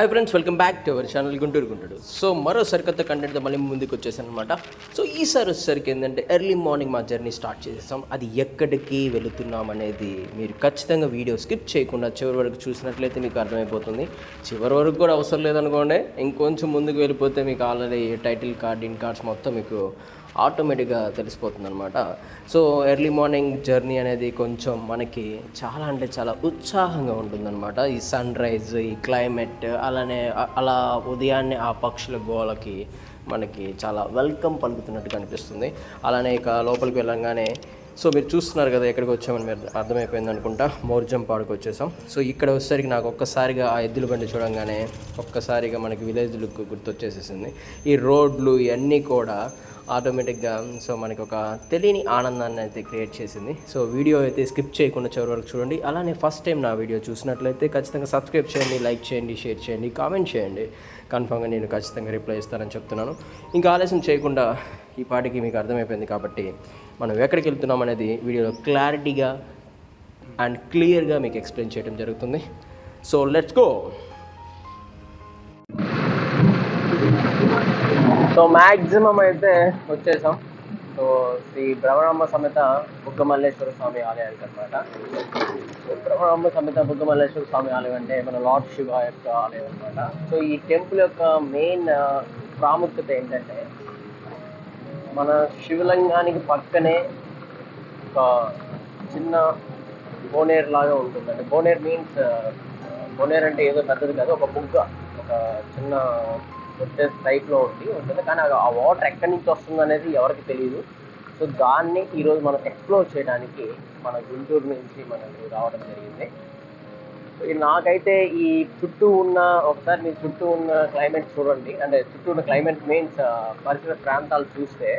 Hi friends welcome back to our channel Guntur Guntur so మరో సరికొత్త కంటెంట్తో మళ్ళీ ముందుకు వచ్చేసాను అనమాట సో ఈసారి వచ్చేసరికి ఏంటంటే ఎర్లీ మార్నింగ్ మా జర్నీ స్టార్ట్ చేసేసాం. అది ఎక్కడికి వెళుతున్నాం అనేది మీరు ఖచ్చితంగా వీడియో స్కిప్ చేయకుండా చివరి వరకు చూసినట్లయితే మీకు అర్థమైపోతుంది. చివరి వరకు కూడా అవసరం లేదనుకోండి ఇంకొంచెం ముందుకు వెళ్ళిపోతే మీకు already title card in cards మొత్తం మీకు ఆటోమేటిక్గా తెలిసిపోతుంది అనమాట సో ఎర్లీ మార్నింగ్ జర్నీ అనేది కొంచెం మనకి చాలా అంటే చాలా ఉత్సాహంగా ఉంటుందన్నమాట. ఈ సన్ రైజ్ ఈ క్లైమేట్ అలానే అలా ఉదయాన్నే ఆ పక్షుల గోలకి మనకి చాలా వెల్కమ్ పలుకుతున్నట్టుగా అనిపిస్తుంది. అలానే ఇక లోపలికి వెళ్ళంగానే సో మీరు చూస్తున్నారు కదా ఎక్కడికి వచ్చామని మీరు అర్థమైపోయింది అనుకుంటా. మోర్జం పాడుకు వచ్చేసాం. సో ఇక్కడ వచ్చేసరికి నాకు ఒక్కసారిగా ఆ ఎద్దుల బండి చూడంగానే ఒక్కసారిగా మనకి విలేజ్ లుక్ గుర్తొచ్చేసేసింది. ఈ రోడ్లు ఇవన్నీ కూడా ఆటోమేటిక్గా సో మనకి ఒక తెలియని ఆనందాన్ని అయితే క్రియేట్ చేసింది. సో వీడియో అయితే స్కిప్ చేయకుండా చివరి వరకు చూడండి. అలానే ఫస్ట్ టైం నా వీడియో చూసినట్లయితే ఖచ్చితంగా సబ్స్క్రైబ్ చేయండి లైక్ చేయండి షేర్ చేయండి కామెంట్ చేయండి. కన్ఫామ్గా నేను ఖచ్చితంగా రిప్లై ఇస్తానని చెప్తున్నాను. ఇంకా ఆలస్యం చేయకుండా ఈ పాటికి మీకు అర్థమైపోయింది కాబట్టి మనం ఎక్కడికి వెళ్తున్నాం అనేది వీడియోలో క్లారిటీగా అండ్ క్లియర్గా మీకు ఎక్స్ప్లెయిన్ చేయడం జరుగుతుంది. So let's go! So maximum అయితే వచ్చేసాం. సో శ్రీ భ్రమరాంబ సమేత బుగ్గమల్లేశ్వర స్వామి ఆలయానికి అనమాట సో భ్రమరాంబ సమేత బుగ్గమల్లేశ్వర స్వామి ఆలయం అంటే మన లార్డ్ శివ యొక్క ఆలయం అనమాట సో ఈ టెంపుల్ యొక్క మెయిన్ ప్రాముఖ్యత ఏంటంటే మన శివలింగానికి పక్కనే ఒక చిన్న బోనేర్ లాగా ఉంటుంది. అంటే బోనేర్ మీన్స్ బోనేర్ అంటే ఏదో పెద్దది కాదు ఒక బుగ్గ ఒక చిన్న వచ్చే టైప్లో ఉంది. ఉంటుంది? కానీ ఆ వాటర్ ఎక్కడి నుంచి వస్తుంది అనేది ఎవరికి తెలియదు సో దాన్ని ఈరోజు మనం ఎక్స్ప్లోర్ చేయడానికి మన గుంటూరు నుంచి మనకు రావడం జరిగింది. నాకైతే ఈ చుట్టూ ఉన్న ఒకసారి మీ చుట్టూ ఉన్న క్లైమేట్ చూడండి. అంటే చుట్టూ ఉన్న క్లైమేట్ మీన్స్ పరిసర ప్రాంతాలు చూస్తే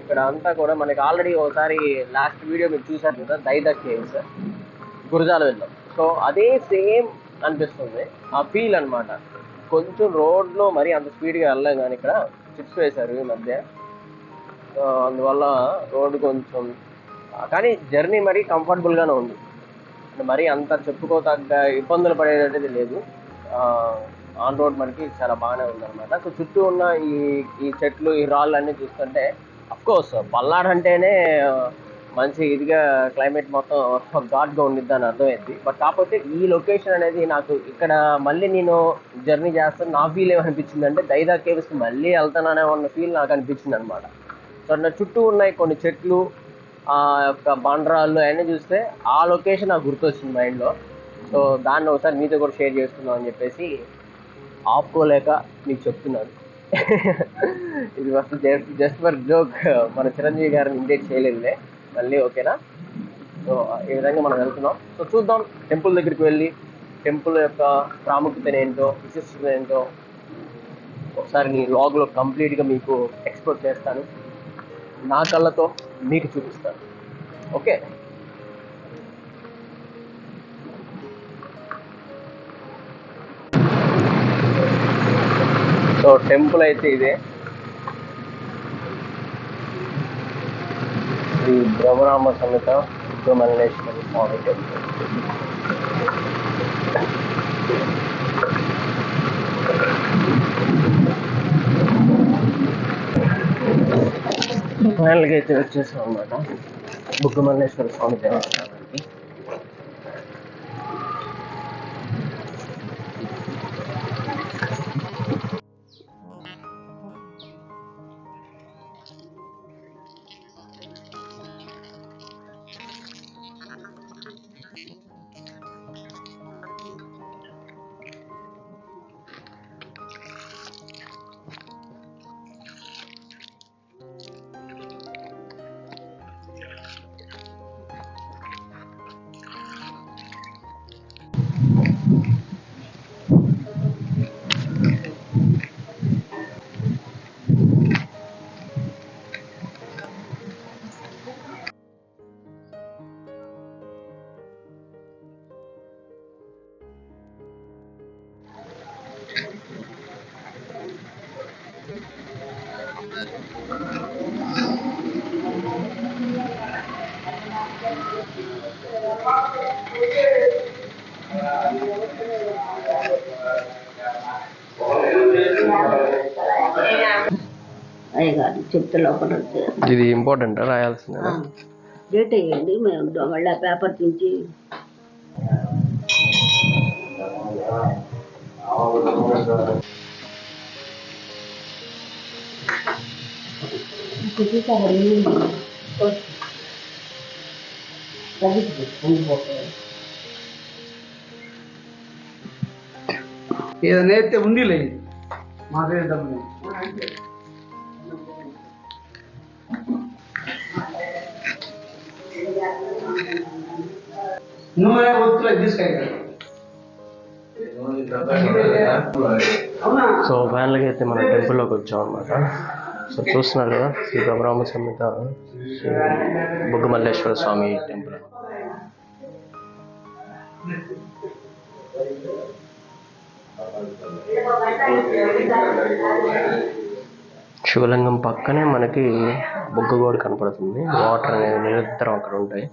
ఇక్కడ అంతా కూడా మనకి ఆల్రెడీ ఒకసారి లాస్ట్ వీడియో మీరు చూసారు కదా దైద కేవ్స్ గురజాల వెళ్ళాం. సో అదే సేమ్ అనిపిస్తుంది. ఆ ఫీల్ అన్నమాట. కొంచెం రోడ్లో మరీ అంత స్పీడ్గా వెళ్ళలేం కానీ ఇక్కడ చిప్స్ వేశారు ఈ మధ్య. అందువల్ల రోడ్డు కొంచెం కానీ జర్నీ మరీ కంఫర్టబుల్గానే ఉంది. మరీ అంత చెప్పుకోతగ్గ ఇబ్బందులు పడేటది లేదు. ఆన్ రోడ్ మనకి చాలా బాగానే ఉందన్నమాట. సో చుట్టూ ఉన్న ఈ ఈ చెట్లు ఈ రాళ్ళు అన్నీ చూస్తుంటే అఫ్కోర్స్ పల్నాడు అంటేనే మంచి ఇదిగా క్లైమేట్ మొత్తం ఘాట్గా ఉండిద్ది అని అర్థమైంది. బట్ కాకపోతే ఈ లొకేషన్ అనేది నాకు ఇక్కడ మళ్ళీ నేను జర్నీ చేస్తాను నా ఫీల్ ఏమనిపించింది అంటే దైదా కేవ్స్ మళ్ళీ వెళ్తాననే ఉన్న ఫీల్ నాకు అనిపించింది అనమాట సో నా చుట్టూ ఉన్నాయి కొన్ని చెట్లు ఆ యొక్క బండరాళ్ళు అవన్నీ చూస్తే ఆ లొకేషన్ నాకు గుర్తొచ్చింది మైండ్లో సో దాన్ని ఒకసారి మీతో కూడా షేర్ చేసుకుందాం అని చెప్పేసి ఆపుకోలేక మీకు చెప్తున్నాను. ఇది అసలు జస్ట్ జస్ట్ ఫర్ జోక్. మన చిరంజీవి గారిని ఇండేట్ చేయలేదులే. మళ్ళీ ఓకేనా? సో ఈ విధంగా మనం వెళ్తున్నాం. సో చూద్దాం టెంపుల్ దగ్గరికి వెళ్ళి టెంపుల్ యొక్క ప్రాముఖ్యత ఏంటో విశిష్టత ఏంటో. ఒకసారి నీ లాగ్లో కంప్లీట్గా మీకు ఎక్స్ప్లోర్ చేస్తాను. నా కళ్ళతో మీకు చూపిస్తాను. ఓకే? సో టెంపుల్ అయితే ఇదే. శ్రీ బ్రహ్మరామ సమేత సుబ్రహ్మణ్యేశ్వర స్వామి టెంపుల్. ఫైనల్గా అయితే వచ్చేసాం అనమాట బుగ్గమల్లేశ్వర స్వామి దేవస్థానం. చెప్తే లోపల ఇది ఇంపార్టెంట్ రాయాల్సింది డేట్ వేయండి మేము మళ్ళీ ఆ పేపర్ తీసి ఏదైనా అయితే ఉంది లేదు మాకే డబ్బులు నూనె ఒత్తులు తీసుకెళ్ళి అవునా? సో ఫైనల్గా అయితే మన టెంపుల్లోకి వచ్చాం అనమాట సో చూస్తున్నారు కదా శ్రీ బ్రహ్మరామ సమేత బుగ్గమల్లేశ్వర స్వామి టెంపుల్. శివలింగం పక్కనే మనకి బుగ్గ గోడ కనపడుతుంది. వాటర్ అనేది నిరంతరం అక్కడ ఉంటాయి.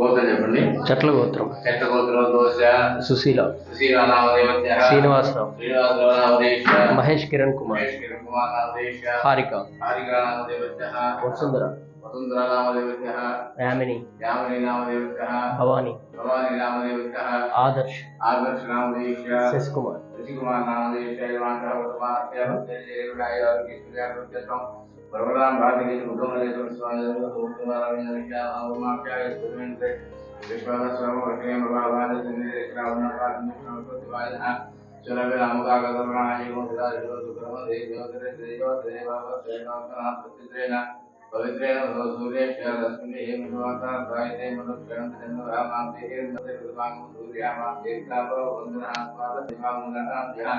గోత్రం చెప్పండి. చెట్ల గోత్రం. చెట్ట గోత్రం దోశ సుశీల. శ్రీనివాసరావు. మహేష్ కిరణ్ కుమార్. మహేష్ కిరణ్ కుమార్ హారిక హారికా. నామదేవత్య వసుంధర. వసుంధర నామదేవత్య యామిని. యామిని నామదేవత్య భవాని భవాని నామదేవత్య ఆదర్శ్ ఆదర్శ నామదేశ శశికుమార్ శశికుమార్ ఇవాంట వర్తమాన भगवान भाग्य कुटुंबेश्वर स्वामी कुमारवाक्यायुष्मेन्द्रे विश्वासस्वाम भगवान चुरवेलामुखागतर्णायुगोदारिवसुक्रमदेवदेवदेवावदेवापनापतित्रेण पवित्रेण सूर्येभ्य तस्मिन् हे मनुवाता सायते दिमाग मुनाता ध्यान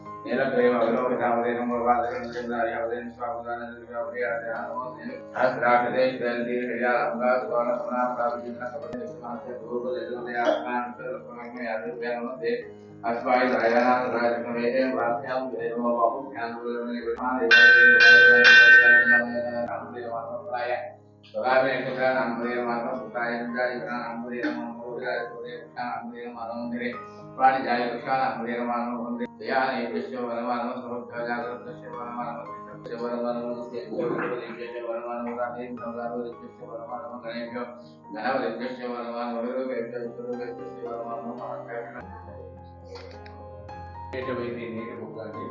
நம்முடைய மாற்றம் சுத்தாயிருந்தா இதுதான் நம்முடைய நம்ம నీటి బుక్కండి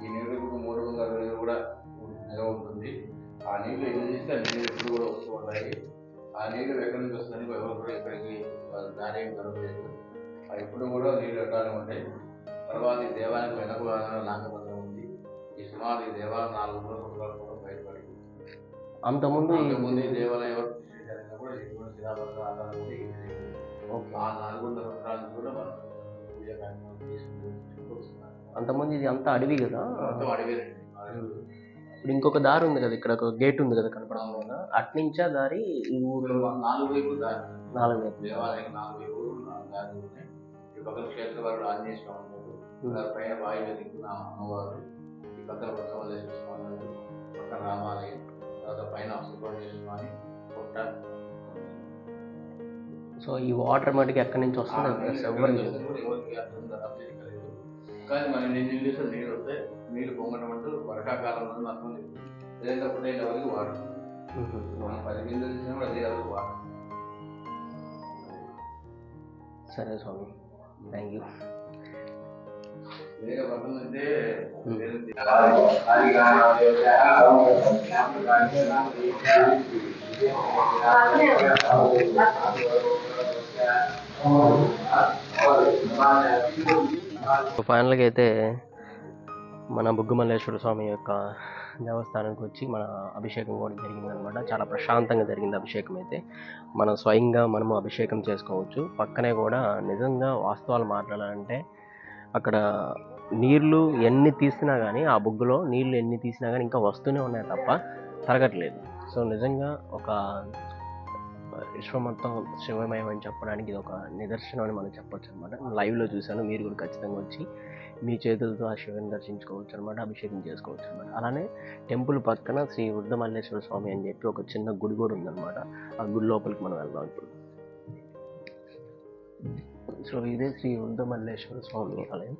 ఈ నీటి బుక్ మూడు వందల అరవై ఐదు కూడా నిల్వ ఉంటుంది ఆ నీళ్ళు ఎన్ని చేస్తే అన్ని నీళ్ళు ఎప్పుడు కూడా వస్తూ ఉంటాయి ఆ నీళ్ళు ఎక్కడి నుంచి వస్తుందని ఎవరు కూడా కలగలేదు అవి ఎప్పుడు కూడా నీళ్ళు ఎట్టాలి ఉంటాయి తర్వాత ఈ దేవాలయం వెనక భాగంలో ఉంది. ఈ సుమారు ఈ దేవాలయం నాలుగు వందల సంవత్సరాలు కూడా బయటపడింది. అంతకుముందు ముందు ఈ దేవాలయం కూడా శిలాపత్ర ఆధారం ఉంది. ఆ నాలుగు సంవత్సరాల కూడా మనం పూజ కార్యక్రమం చేసుకుంటూ వస్తున్నారు. అంతకుముందు ఇది అంతా అడవి కదా? మొత్తం అడిగారండి ఇప్పుడు ఇంకొక దారి ఉంది కదా ఇక్కడ ఒక గేట్ ఉంది కదా కనపడుతుంది కదా అట్నుంచా దారి ఈ ఊర్లో నాలుగు వైపులు దారి. నాలుగు వైపులు. దేవాలయం నాలుగు నాలుగు దారులు ఉన్నాయి ఈ పక్కన క్షేత్రవారుడు ఆంజనేయ స్వామి ఉన్నారు. పైన వాయువ్య దిక్కున అమ్మవారు ఈ పక్కన స్వామి పక్కన రామాలయం తర్వాత పైన సుబ్రహ్మణ్య స్వామి పుట్ట సో ఈ వాటర్ మటుకు ఎక్కడి నుంచి వస్తుంది ఎవరు ఎవరికి కానీ మనం నేను నీళ్ళు వస్తాయి నీళ్ళు పొంగడం అంటూ వర్షాకాలంలో మాత్రం లేదు లేదప్పుడు ఎవరికి వాడరు మనం పది బిందులు తీసినా కూడా అదే ఎవరికి వాడరు సరే స్వామి థ్యాంక్ యూ వేరే వర్గం అయితే వేరే ఫైనల్గా అయితే మన బుగ్గుమల్లేశ్వర స్వామి యొక్క దేవస్థానానికి వచ్చి మన అభిషేకం కూడా జరిగిందనమాట. చాలా ప్రశాంతంగా జరిగింది అభిషేకం అయితే మనం స్వయంగా మనము అభిషేకం చేసుకోవచ్చు. పక్కనే కూడా నిజంగా వాస్తవాలు మాట్లాడాలంటే అక్కడ నీళ్ళు ఎన్ని తీసినా కానీ ఆ బుగ్గులో నీళ్ళు ఎన్ని తీసినా కానీ ఇంకా వస్తూనే ఉన్నాయి తప్ప తరగట్లేదు. సో నిజంగా ఒక విశ్వం మొత్తం శివమయం అని చెప్పడానికి ఇది ఒక నిదర్శనం అని మనం చెప్పొచ్చు అనమాట లైవ్లో చూశాను. మీరు కూడా ఖచ్చితంగా వచ్చి మీ చేతులతో ఆ శివుని దర్శించుకోవచ్చు అనమాట అభిషేకం చేసుకోవచ్చు అనమాట అలానే టెంపుల్ పక్కన శ్రీ వృద్ధమల్లేశ్వర స్వామి అని చెప్పి ఒక చిన్న గుడి కూడా ఉందన్నమాట. ఆ గుడి లోపలికి మనం వెళ్దాం ఇప్పుడు. సో ఇదే శ్రీ వృద్ధమల్లేశ్వర స్వామి ఆలయం.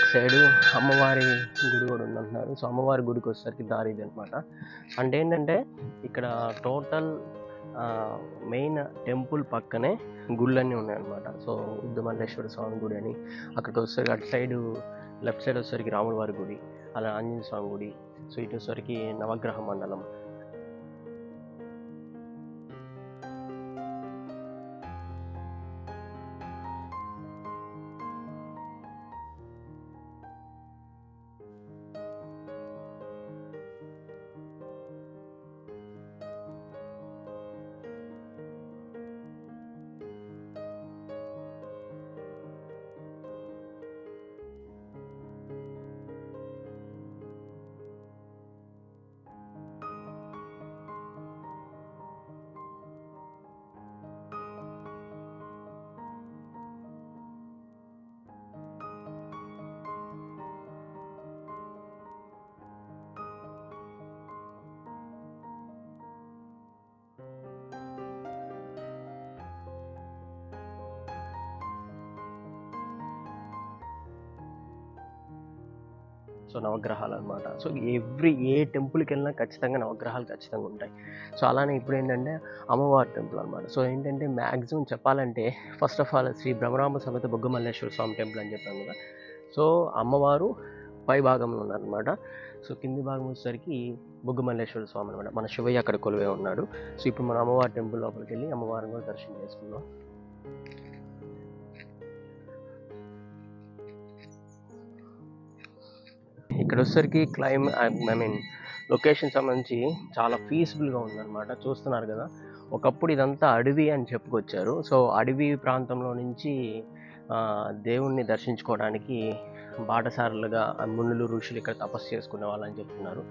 బ్యాక్ సైడ్ అమ్మవారి గుడి కూడా ఉందంటున్నారు. సో అమ్మవారి గుడికి వచ్చేసరికి దారి ఇది అనమాట అంటే ఏంటంటే ఇక్కడ టోటల్ మెయిన్ టెంపుల్ పక్కనే గుళ్ళన్నీ ఉన్నాయన్నమాట. సో ఉద్దమల్లేశ్వర స్వామి గుడి అని. అక్కడికి వచ్చేసరికి అటు సైడు లెఫ్ట్ సైడ్ వచ్చేసరికి రాముల వారి గుడి అలా ఆంజనేయ స్వామి గుడి. సో ఇటు వచ్చేసరికి నవగ్రహ మండలం. సో నవగ్రహాలు అనమాట సో ఎవ్రీ ఏ టెంపుల్కి వెళ్ళినా ఖచ్చితంగా నవగ్రహాలు ఖచ్చితంగా ఉంటాయి. సో అలానే ఇప్పుడు ఏంటంటే అమ్మవారి టెంపుల్ అనమాట సో ఏంటంటే మ్యాక్సిమం చెప్పాలంటే first of all Shri Brahmarama Sametha Boggamalleshwara Swamy temple అని చెప్పాను కదా. సో అమ్మవారు పై భాగంలో ఉన్నారనమాట సో కింది భాగం వచ్చేసరికి బొగ్గమల్లేశ్వర స్వామి అనమాట మన శివయ్య అక్కడ కొలువే ఉన్నాడు. సో ఇప్పుడు మన అమ్మవారి టెంపుల్ లోపలికి వెళ్ళి అమ్మవారిని కూడా దర్శనం చేసుకుందాం. ఇక్కడ వచ్చేసరికి క్లైమ్ ఐ మీన్ లొకేషన్ సంబంధించి చాలా పీస్ఫుల్గా ఉందన్నమాట. చూస్తున్నారు కదా. ఒకప్పుడు ఇదంతా అడవి అని చెప్పుకొచ్చారు. సో అడవి ప్రాంతంలో నుంచి దేవుణ్ణి దర్శించుకోవడానికి బాటసారులుగా మునులు ఋషులు ఇక్కడ తపస్సు చేసుకునే వాళ్ళని చెప్తున్నారు.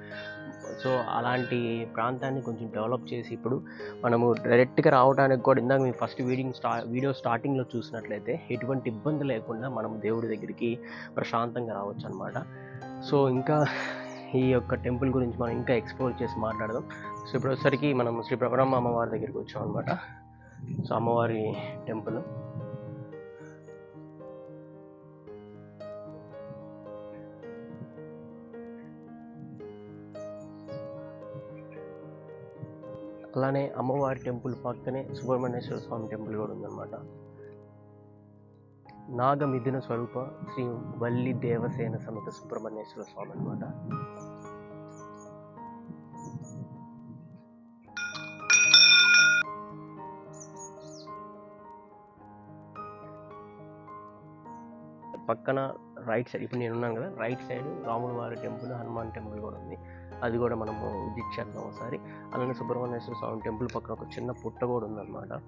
సో అలాంటి ప్రాంతాన్ని కొంచెం డెవలప్ చేసి ఇప్పుడు మనము డైరెక్ట్గా రావడానికి కూడా ఇందాక మీ ఫస్ట్ వీడింగ్ స్టా వీడియో స్టార్టింగ్లో చూసినట్లయితే ఎటువంటి ఇబ్బంది లేకుండా మనం దేవుడి దగ్గరికి ప్రశాంతంగా రావచ్చు అనమాట సో ఇంకా ఈ యొక్క టెంపుల్ గురించి మనం ఇంకా ఎక్స్ప్లోర్ చేసి మాట్లాడదాం. సో ఇప్పుడు వచ్చేసరికి మనం శ్రీ బ్రహ్మరమ్మ అమ్మవారి దగ్గరికి వచ్చాం అనమాట సో అమ్మవారి టెంపుల్. అలానే అమ్మవారి టెంపుల్ పక్కనే సుబ్రహ్మణ్యేశ్వర స్వామి టెంపుల్ కూడా ఉందన్నమాట. నాగమిథున స్వరూప శ్రీ వల్లి దేవసేన సమేత సుబ్రహ్మణ్యేశ్వర స్వామి అనమాట పక్కన రైట్ సైడ్ ఇప్పుడు నేనున్నాను కదా రైట్ సైడ్ రాముల వారి టెంపుల్ హనుమాన్ టెంపుల్ కూడా ఉంది. అది కూడా మనము విజిట్ చేద్దాం ఒకసారి. అలానే సుబ్రహ్మణ్యేశ్వర స్వామి టెంపుల్ పక్కన ఒక చిన్న పుట్ట కూడా ఉందన్నమాట.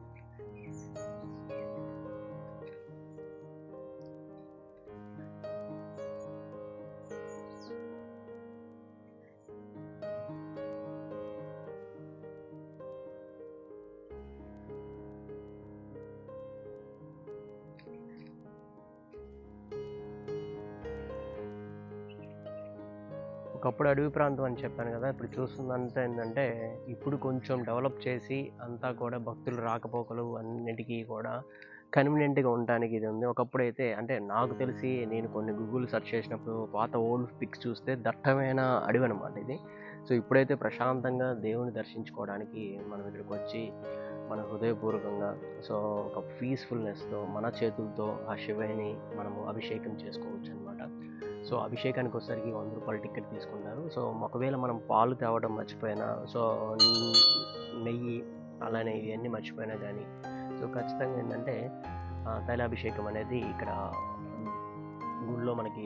ఒకప్పుడు అడవి ప్రాంతం అని చెప్పాను కదా ఇప్పుడు చూస్తుందంతా ఏంటంటే ఇప్పుడు కొంచెం డెవలప్ చేసి అంతా కూడా భక్తులు రాకపోకలు అన్నిటికీ కూడా కన్వీనియంట్గా ఉండడానికి ఇది ఉంది. ఒకప్పుడు అయితే అంటే నాకు తెలిసి నేను కొన్ని గూగుల్ సెర్చ్ చేసినప్పుడు పాత ఓల్డ్ పిక్స్ చూస్తే దట్టమైన అడవి అనమాట ఇది. సో ఇప్పుడైతే ప్రశాంతంగా దేవుని దర్శించుకోవడానికి మనం ఇక్కడికి వచ్చి మన హృదయపూర్వకంగా సో ఒక పీస్ఫుల్నెస్తో మన చేతులతో ఆ శివని మనము అభిషేకం చేసుకోవచ్చు అనమాట సో అభిషేకానికి వచ్చేసరికి వంద రూపాయల టికెట్ తీసుకుంటారు సో ఒకవేళ మనం పాలు తేవడం మర్చిపోయినా సో నెయ్యి అలానే ఇవన్నీ మర్చిపోయినా కానీ సో ఖచ్చితంగా ఏంటంటే తైలాభిషేకం అనేది ఇక్కడ గుళ్ళో మనకి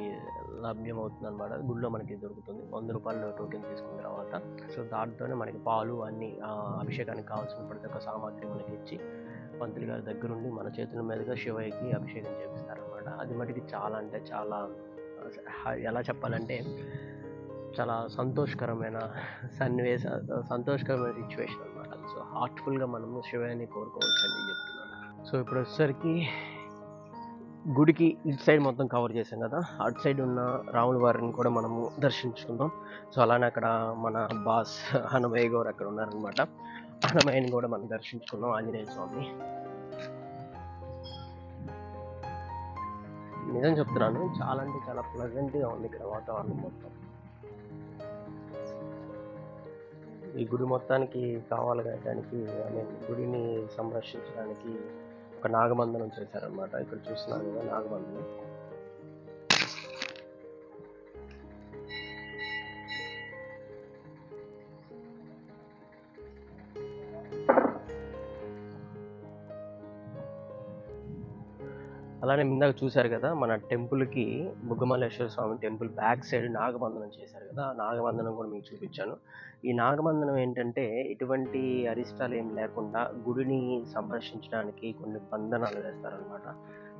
లభ్యమవుతుంది అనమాట గుళ్ళో మనకి దొరుకుతుంది. వంద రూపాయలు టోకెన్ తీసుకున్న తర్వాత సో దాంట్లోనే మనకి పాలు అన్ని అభిషేకానికి కావాల్సిన ప్రతి ఒక్క సామాగ్రి మనకి ఇచ్చి పంతులు గారి దగ్గరుండి మన చేతుల మీదుగా శివయ్యకి అభిషేకం చేపిస్తారనమాట అది మటుకి చాలా అంటే చాలా ఎలా చెప్పాలంటే చాలా సంతోషకరమైన సన్నివేశ సంతోషకరమైన సిచ్యువేషన్ అనమాట సో హార్ట్ఫుల్గా మనము శివాన్ని కోరుకోవచ్చు అని చెప్తున్నాను. సో ఇప్పుడు వచ్చేసరికి గుడికి ఇటు సైడ్ మొత్తం కవర్ చేసాం కదా. అటు సైడ్ ఉన్న రాముల వారిని కూడా మనము దర్శించుకుందాం. సో అలానే అక్కడ మన బాస్ హనుమయ్య గారు అక్కడ ఉన్నారనమాట హనుమయ్యని కూడా మనం దర్శించుకుందాం. ఆంజనేయ స్వామి నిజం చెప్తున్నాను. చాలా అంటే చాలా ప్లజెంట్గా ఉంది ఇక్కడ వాతావరణం మొత్తం. ఈ గుడి మొత్తానికి కావాలి కట్టడానికి ఐ మీన్ గుడిని సంరక్షించడానికి ఒక నాగబంధనం చేశారనమాట ఇక్కడ చూస్తున్నాను కదా నాగబంధనం అలానే ఇందాక చూశారు కదా మన టెంపుల్కి Buggamalleswara Swamy temple back side నాగబంధనం చేశారు కదా ఆ నాగబంధనం కూడా మీకు చూపించాను. ఈ నాగబంధనం ఏంటంటే ఎటువంటి అరిష్టాలు ఏం లేకుండా గుడిని సంరక్షించడానికి కొన్ని బంధనాలు వేస్తారనమాట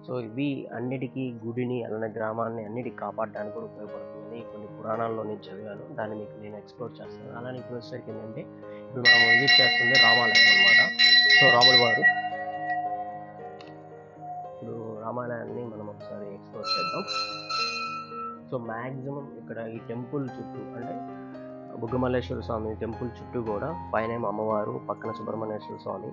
సో ఇవి అన్నిటికీ గుడిని అలానే గ్రామాన్ని అన్నిటికీ కాపాడడానికి కూడా ఉపయోగపడుతుందని కొన్ని పురాణాల్లో నేను చదివాను దాన్ని మీకు నేను ఎక్స్ప్లోర్ చేస్తాను. అలానే ఇప్పుడు వచ్చేసరికి ఏంటంటే ఇప్పుడు మనం విజిట్ చేస్తుంది రామాలయం అనమాట సో రాముడు వారు రామాలయాన్ని మనం ఒకసారి ఎక్స్ప్లోర్ చేద్దాం. సో మ్యాక్సిమం ఇక్కడ ఈ టెంపుల్ చుట్టూ అంటే బుగ్గమల్లేశ్వర స్వామి టెంపుల్ చుట్టూ కూడా పైన అమ్మవారు పక్కన సుబ్రహ్మణ్యేశ్వర స్వామి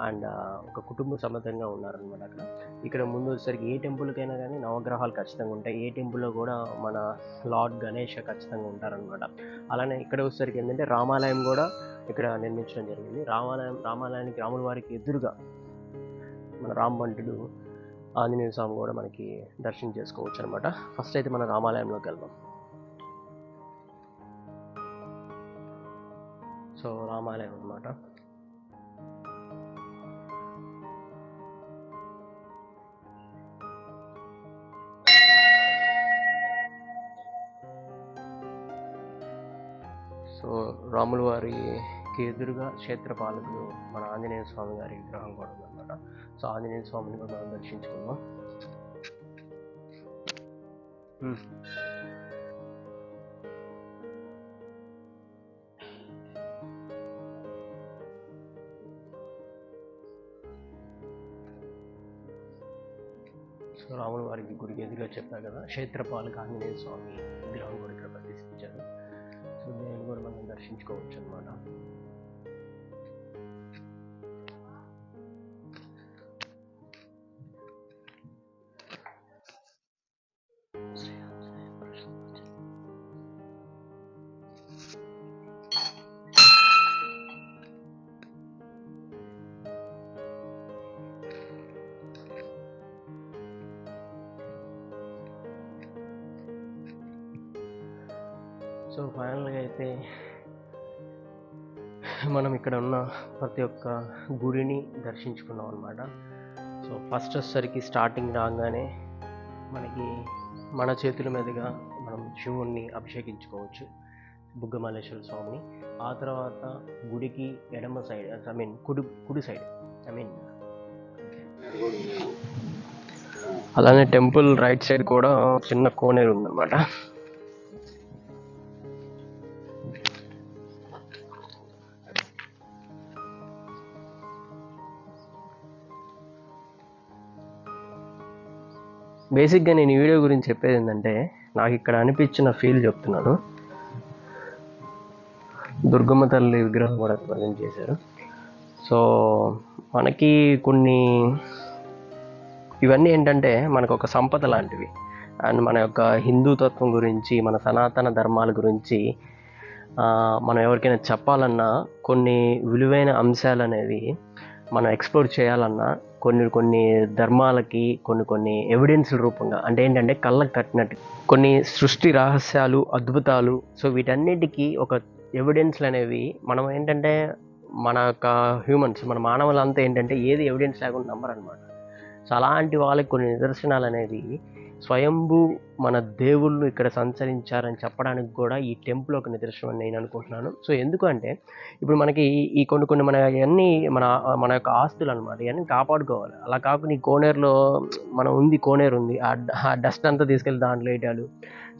అండ్ ఒక కుటుంబ సమేతంగా ఉన్నారనమాట అక్కడ. ఇక్కడ ముందు వచ్చేసరికి ఏ టెంపుల్కైనా కానీ నవగ్రహాలు ఖచ్చితంగా ఉంటాయి. ఏ టెంపుల్లో కూడా మన లార్డ్ గణేష్ ఖచ్చితంగా ఉంటారనమాట అలానే ఇక్కడ వచ్చేసరికి ఏంటంటే రామాలయం కూడా ఇక్కడ నిర్మించడం జరిగింది. రామాలయం రామాలయానికి రాముల వారికి ఎదురుగా మన రామబంటుడు ఆంజనేయ స్వామి కూడా మనకి దర్శనం చేసుకోవచ్చు అనమాట ఫస్ట్ అయితే మనం రామాలయంలోకి వెళ్దాం సో రామాలయం అనమాట సో రాముల వారికి ఎదురుగా క్షేత్రపాలకులు మన ఆంజనేయ స్వామి గారి విగ్రహం కూడా ఉందన్నమాట. సో ఆంజనేయ స్వామిని కూడా మనం దర్శించుకుందాం. సో రాముల వారికి గుడికి ఎదురుగా చెప్పా కదా క్షేత్రపాలక ఆంజనేయ స్వామి విగ్రహం కూడా ఇక్కడ ప్రతిష్ఠించారు. సో దేవుని కూడా మనం దర్శించుకోవచ్చు అనమాట అయితే మనం ఇక్కడ ఉన్న ప్రతి ఒక్క గుడిని దర్శించుకున్నాం అనమాట సో ఫస్ట్ వచ్చేసరికి స్టార్టింగ్ రాగానే మనకి మన చేతుల మీదుగా మనం శివుణ్ణి అభిషేకించుకోవచ్చు బుగ్గమల్లేశ్వర స్వామిని. ఆ తర్వాత గుడికి ఎడమ సైడ్ ఐ మీన్ కుడి కుడి సైడ్ ఐ మీన్ అలానే టెంపుల్ రైట్ సైడ్ కూడా చిన్న కోనేరు ఉందన్నమాట. బేసిక్గా నేను ఈ వీడియో గురించి చెప్పేది ఏంటంటే నాకు ఇక్కడ అనిపించిన ఫీల్ చెప్తున్నాను. దుర్గమ్మ తల్లి విగ్రహం కూడా ప్రజెంట్ చేశారు. సో మనకి కొన్ని ఇవన్నీ ఏంటంటే మనకు ఒక సంపద లాంటివి. అండ్ మన యొక్క హిందూ తత్వం గురించి మన సనాతన ధర్మాల గురించి మనం ఎవరికైనా చెప్పాలన్నా కొన్ని విలువైన అంశాలు అనేవి మనం ఎక్స్ప్లోర్ చేయాలన్నా కొన్ని కొన్ని ధర్మాలకి కొన్ని కొన్ని ఎవిడెన్స్ల రూపంగా అంటే ఏంటంటే కళ్ళకు కట్టినట్టు. కొన్ని సృష్టి రహస్యాలు అద్భుతాలు సో వీటన్నిటికీ ఒక ఎవిడెన్స్లు అనేవి మనం ఏంటంటే మన యొక్క హ్యూమన్స్ మన మానవులంతా ఏంటంటే ఏది ఎవిడెన్స్ లేకుండా నమ్మరు అనమాట సో అలాంటి వాళ్ళకి కొన్ని నిదర్శనాలు అనేవి స్వయంభూ మన దేవుళ్ళు ఇక్కడ సంచరించారని చెప్పడానికి కూడా ఈ టెంపుల్ ఒక నిదర్శనం అని నేను అనుకుంటున్నాను. సో ఎందుకంటే ఇప్పుడు మనకి ఈ కొన్ని కొన్ని మన ఇవన్నీ మన మన యొక్క ఆస్తులు అనమాట ఇవన్నీ కాపాడుకోవాలి. అలా కాకుండా ఈ కోనేరులో మనం ఉంది కోనేరు ఉంది. ఆ డస్ట్ అంతా తీసుకెళ్ళి దాంట్లో వేయటాలు.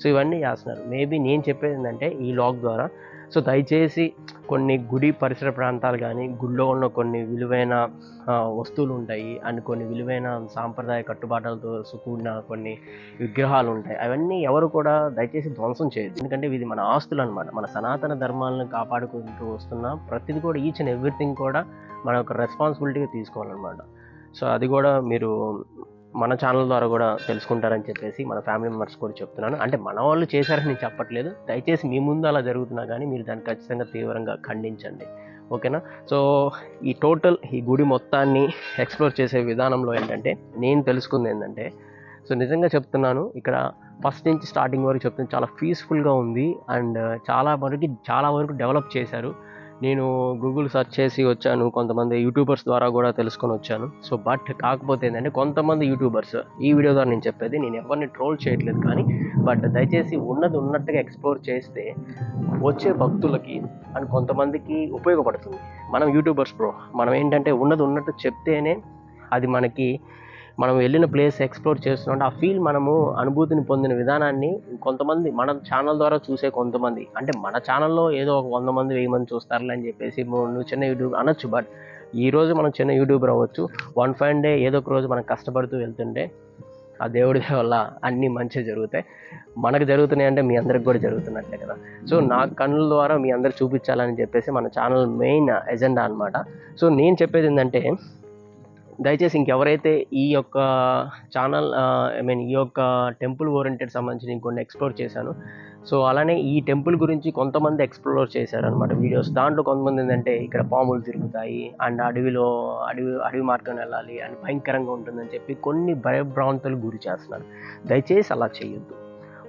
సో ఇవన్నీ చేస్తున్నారు. మేబీ నేను చెప్పేది ఏంటంటే ఈ లాగ్ ద్వారా సో దయచేసి కొన్ని గుడి పరిసర ప్రాంతాలు కానీ గుడిలో ఉన్న కొన్ని విలువైన వస్తువులు ఉంటాయి అండ్ కొన్ని విలువైన సాంప్రదాయ కట్టుబాట్లతో కూడిన కొన్ని విగ్రహాలు ఉంటాయి అవన్నీ ఎవరు కూడా దయచేసి ధ్వంసం చేయదు ఎందుకంటే ఇది మన ఆస్తులు అనమాట మన సనాతన ధర్మాలను కాపాడుకుంటూ వస్తున్న ప్రతిది కూడా ఈచ్ అండ్ ఎవ్రీథింగ్ కూడా మన యొక్క రెస్పాన్సిబిలిటీగా తీసుకోవాలన్నమాట. సో అది కూడా మీరు మన ఛానల్ ద్వారా కూడా తెలుసుకుంటారని చెప్పేసి మన ఫ్యామిలీ మెంబర్స్ కూడా చెప్తున్నాను. అంటే మన వాళ్ళు చేశారని నేను చెప్పట్లేదు. దయచేసి మీ ముందు అలా జరుగుతున్నా కానీ మీరు దాన్ని ఖచ్చితంగా తీవ్రంగా ఖండించండి. ఓకేనా? సో ఈ టోటల్ ఈ గుడి మొత్తాన్ని ఎక్స్ప్లోర్ చేసే విధానంలో ఏంటంటే నేను తెలుసుకుంది ఏంటంటే సో నిజంగా చెప్తున్నాను ఇక్కడ ఫస్ట్ నుంచి స్టార్టింగ్ వరకు చెప్తుంది చాలా పీస్ఫుల్గా ఉంది. అండ్ చాలా వరకు చాలా వరకు డెవలప్ చేశారు. నేను గూగుల్ సెర్చ్ చేసి వచ్చాను. కొంతమంది యూట్యూబర్స్ ద్వారా కూడా తెలుసుకొని వచ్చాను. సో బట్ కాకపోతే ఏంటంటే కొంతమంది యూట్యూబర్స్ ఈ వీడియో ద్వారా నేను చెప్పేది నేను ఎవరిని ట్రోల్ చేయట్లేదు కానీ బట్ దయచేసి ఉన్నది ఉన్నట్టుగా ఎక్స్ప్లోర్ చేస్తే వచ్చే భక్తులకి అండ్ కొంతమందికి ఉపయోగపడుతుంది. మనం యూట్యూబర్స్ బ్రో మనం ఏంటంటే ఉన్నది ఉన్నట్టు చెప్తేనే అది మనకి మనం వెళ్ళిన ప్లేస్ ఎక్స్ప్లోర్ చేస్తున్నాం. ఆ ఫీల్ మనము అనుభూతిని పొందిన విధానాన్ని కొంతమంది మన ఛానల్ ద్వారా చూసే కొంతమంది. అంటే మన ఛానల్లో ఏదో ఒక వంద మంది వెయ్యి మంది చూస్తారులే అని చెప్పేసి "నువ్వు చిన్న యూట్యూబ్ అనొచ్చు. బట్ ఈ రోజు మనం చిన్న యూట్యూబర్ అవ్వచ్చు. వన్ ఫైవ్ డే ఏదో ఒక రోజు మనం కష్టపడుతూ వెళ్తుంటే ఆ దేవుడి వల్ల అన్నీ మంచిగా జరుగుతాయి. మనకు జరుగుతున్నాయి అంటే మీ అందరికి కూడా జరుగుతున్నట్లే కదా. సో నా కన్నుల ద్వారా మీ అందరికి చూపించాలని చెప్పేసి మన ఛానల్ మెయిన్ ఎజెండా అన్నమాట. సో నేను చెప్పేది ఏంటంటే దయచేసి ఇంకెవరైతే ఈ యొక్క ఛానల్ ఐ మీన్ ఈ యొక్క టెంపుల్ ఓరియంటెడ్ సంబంధించి ఇంకొన్ని కొన్ని ఎక్స్ప్లోర్ చేశాను. సో అలానే ఈ టెంపుల్ గురించి కొంతమంది ఎక్స్ప్లోర్ చేశారనమాట వీడియోస్. దాంట్లో కొంతమంది ఏంటంటే ఇక్కడ పాములు తిరుగుతాయి అండ్ అడవిలో అడవి అడవి మార్గం వెళ్ళాలి అండ్ భయంకరంగా ఉంటుందని చెప్పి కొన్ని భయభ్రాంతులు గురి చేస్తున్నారు. దయచేసి అలా చేయొద్దు.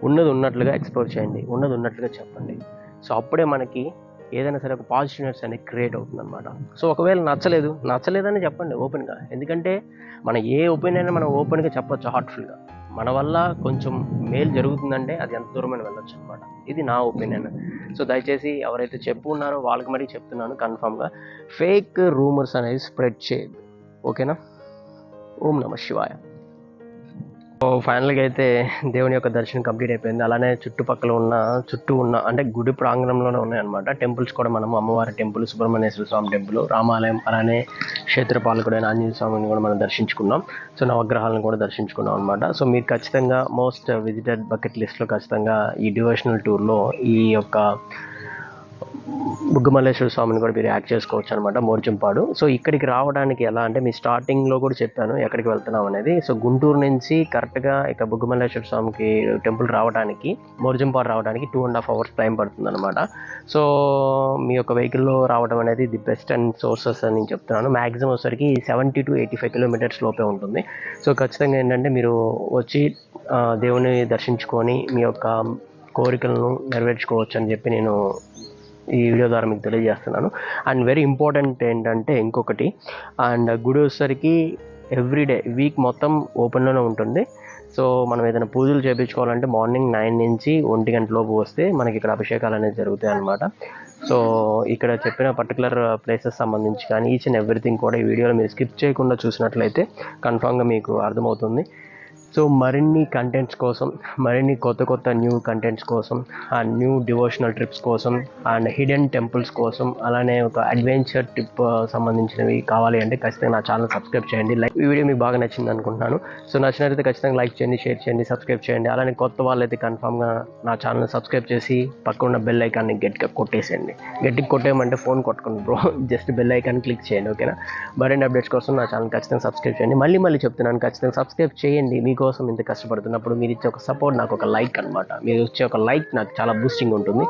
ఉన్నది ఉన్నట్లుగా ఎక్స్ప్లోర్ చేయండి. ఉన్నది ఉన్నట్లుగా చెప్పండి. సో అప్పుడే మనకి ఏదైనా సరే ఒక పాజిటివ్నెస్ అనేది క్రియేట్ అవుతుంది అనమాట సో ఒకవేళ నచ్చలేదు నచ్చలేదని చెప్పండి ఓపెన్గా. ఎందుకంటే మన ఏ ఒపీనియన్ అయినా మనం ఓపెన్గా చెప్పొచ్చు హార్ట్ఫుల్గా. మన వల్ల కొంచెం మేలు జరుగుతుందంటే అది ఎంత దూరమైన వెళ్ళొచ్చు అనమాట ఇది నా ఒపీనియన్. సో దయచేసి ఎవరైతే చెప్పు ఉన్నారో వాళ్ళకి మరీ చెప్తున్నాను కన్ఫామ్గా. ఫేక్ రూమర్స్ అనేది స్ప్రెడ్ చేయదు ఓకేనా? ఓం నమ శివాయ. ఫైనల్గా అయితే దేవుని యొక్క దర్శనం కంప్లీట్ అయిపోయింది. అలానే చుట్టుపక్కల ఉన్న చుట్టూ ఉన్న అంటే గుడి ప్రాంగణంలోనే ఉన్నాయన్నమాట. టెంపుల్స్ కూడా మనము అమ్మవారి టెంపుల్ సుబ్రహ్మణ్యేశ్వర స్వామి టెంపుల్ రామాలయం అలానే క్షేత్రపాలకుడైన ఆంజనేయ స్వామిని కూడా మనం దర్శించుకున్నాం. సో నవగ్రహాలను కూడా దర్శించుకున్నాం అనమాట సో మీరు ఖచ్చితంగా మోస్ట్ విజిటెడ్ బకెట్ లిస్ట్లో ఖచ్చితంగా ఈ డివోషనల్ టూర్లో ఈ యొక్క బుగ్గమల్లేశ్వర స్వామిని కూడా మీరు యాక్ట్ చేసుకోవచ్చు అనమాట మోర్జంపాడు. సో ఇక్కడికి రావడానికి ఎలా అంటే మీ స్టార్టింగ్లో కూడా చెప్పాను ఎక్కడికి వెళ్తున్నాం అనేది. సో గుంటూరు నుంచి కరెక్ట్గా ఇక్కడ బుగ్గమల్లేశ్వర స్వామికి టెంపుల్ రావడానికి మోర్జంపాడు రావడానికి two and half hours time పడుతుంది అనమాట సో మీ యొక్క వెహికల్లో రావడం అనేది ది బెస్ట్ అండ్ సోర్సెస్ అని నేను చెప్తున్నాను. మ్యాక్సిమం వచ్చేసరికి seventy to eighty five kilometres లోపే ఉంటుంది. సో ఖచ్చితంగా ఏంటంటే మీరు వచ్చి దేవుని దర్శించుకొని మీ యొక్క కోరికలను నెరవేర్చుకోవచ్చు అని చెప్పి నేను ఈ వీడియో ద్వారా మీకు తెలియజేస్తున్నాను. అండ్ వెరీ ఇంపార్టెంట్ ఏంటంటే ఇంకొకటి అండ్ గుడి వచ్చేసరికి ఎవ్రీడే వీక్ మొత్తం ఓపెన్లోనే ఉంటుంది. సో మనం ఏదైనా పూజలు చేయించుకోవాలంటే మార్నింగ్ నైన్ నుంచి ఒంటి గంటలోపు వస్తే మనకి ఇక్కడ అభిషేకాలు అనేది జరుగుతాయి అన్నమాట. సో ఇక్కడ చెప్పిన పర్టికులర్ ప్లేసెస్ సంబంధించి కానీ ఈచ్ అండ్ ఎవ్రీథింగ్ కూడా ఈ వీడియోలో మీరు స్కిప్ చేయకుండా చూసినట్లయితే కన్ఫామ్గా మీకు అర్థమవుతుంది. సో మరిన్ని కంటెంట్స్ కోసం మరిన్ని కొత్త కొత్త న్యూ కంటెంట్స్ కోసం ఆ న్యూ డివోషనల్ ట్రిప్స్ కోసం అండ్ హిడెన్ టెంపుల్స్ కోసం అలానే ఒక అడ్వెంచర్ ట్రిప్ సంబంధించినవి కావాలి అంటే ఖచ్చితంగా నా ఛానల్ సబ్స్క్రైబ్ చేయండి. లైక్ ఈ వీడియో మీకు బాగా నచ్చింది అనుకుంటున్నాను. సో నచ్చినట్లయితే ఖచ్చితంగా లైక్ చేయండి షేర్ చేయండి సబ్స్క్రైబ్ చేయండి. అలానే కొత్త వాళ్ళైతే కన్ఫామ్గా నా ఛానల్ సబ్స్క్రైబ్ చేసి పక్కన బెల్ ఐకాన్ని గట్టిగా కొట్టేసేయండి. గట్టిగా కొట్టేయమంటే ఫోన్ కొట్టుకోండి bro just bell icon click చేయండి ఓకేనా మరిన్ని అప్డేట్స్ కోసం నా ఛానల్ ఖచ్చితంగా సబ్స్క్రైబ్ చేయండి. మళ్ళీ మళ్ళీ చెప్తున్నాను ఖచ్చితంగా సబ్స్క్రైబ్ చేయండి. మీకు మీకోసం ఇంత కష్టపడుతున్నప్పుడు మీరు ఇచ్చే ఒక సపోర్ట్ నాకు ఒక లైక్ అనమాట మీరు ఇచ్చే ఒక లైక్ నాకు చాలా బూస్టింగ్ ఉంటుంది.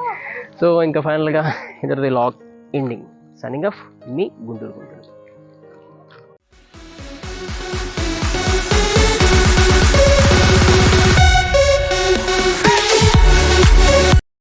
సో ఇంకా ఫైనల్గా ఇద్దరిది లాక్ ఎండింగ్ సనింగ్ ఆఫ్ మీ గుంటూరు గుంటూరు.